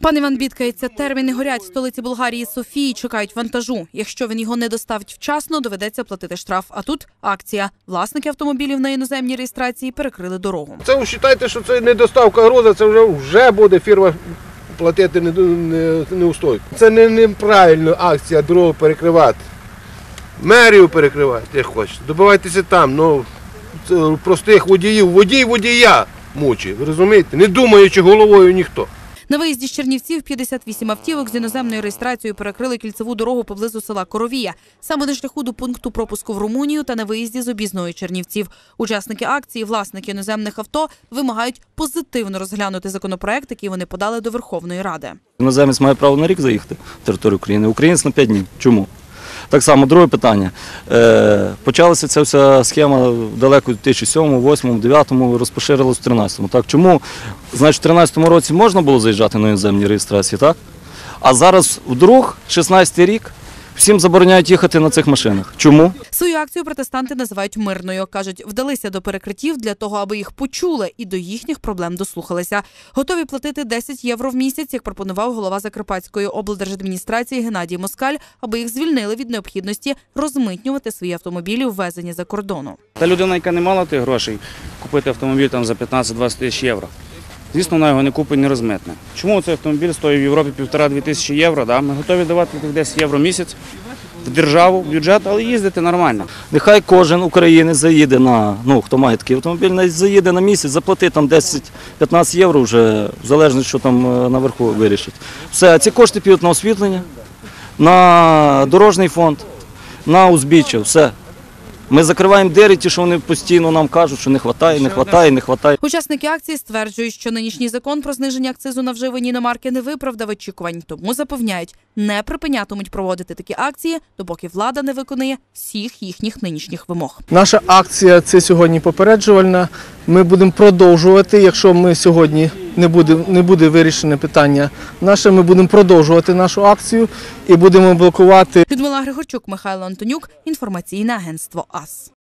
Пан Іван бідкається, терміни горять. В столиці Болгарії Софії чекають вантажу. Якщо він його не доставить вчасно, доведеться платити штраф. А тут акція. Власники автомобілів на іноземній реєстрації перекрили дорогу. Це вважайте, що це не доставка груза, це вже, вже буде фірма платити не, неустойку. Це не, неправильна акція дорогу перекривати. Мерію перекривати, як хочете. Добивайтеся там, ну простих водіїв, водій водія мучить, ви розумієте? Не думаючи головою ніхто. На виїзді з Чернівців 58 автівок з іноземною реєстрацією перекрили кільцеву дорогу поблизу села Коровія, саме на шляху до пункту пропуску в Румунію та на виїзді з об'їзної Чернівців. Учасники акції, власники іноземних авто, вимагають позитивно розглянути законопроект, який вони подали до Верховної Ради. Іноземець має право на рік заїхати в територію України, українець на 5 днів. Чому? Так само, друге питання. Е, почалася ця вся схема далеко в 2007, 2008, 2009, розпоширилась в 2013. Так, чому? Значить, в 2013 році можна було заїжджати на іноземні реєстрації, так? А зараз вдруг, 16 рік, всім забороняють їхати на цих машинах. Чому? Свою акцію протестанти називають мирною. кажуть, вдалися до перекриттів для того, аби їх почули і до їхніх проблем дослухалися. Готові платити 10 євро в місяць, як пропонував голова Закарпатської облдержадміністрації Геннадій Москаль, аби їх звільнили від необхідності розмитнювати свої автомобілі, ввезені за кордону. Та людина, яка не мала тих грошей, купити автомобіль там за 15-20 тисяч євро. Звісно, вона його не купить, не розмитне. Чому цей автомобіль стоїть в Європі півтора-дві тисячі євро? Да? Ми готові давати тих 10 євро в місяць в державу, в бюджет, але їздити нормально. Нехай кожен українець заїде на, ну хто має такий автомобіль, навіть заїде на місяць, заплатить там 10-15 євро вже, в залежності, що там е, наверху вирішить. Все, ці кошти підуть на освітлення, на дорожній фонд, на узбіччя, все. Ми закриваємо двері, ті, що вони постійно нам кажуть, що не вистачає, не вистачає, не вистачає. Учасники акції стверджують, що нинішній закон про зниження акцизу на вживані іномарки не виправдав очікувань, тому запевняють, не припинятимуть проводити такі акції, допоки влада не виконує всіх їхніх нинішніх вимог. Наша акція це сьогодні попереджувальна. Ми будемо продовжувати. Якщо ми сьогодні не буде, не буде вирішене питання наше, ми будемо продовжувати нашу акцію і будемо блокувати Людмила Григорчук, Михайло Антонюк, інформаційне агентство АС.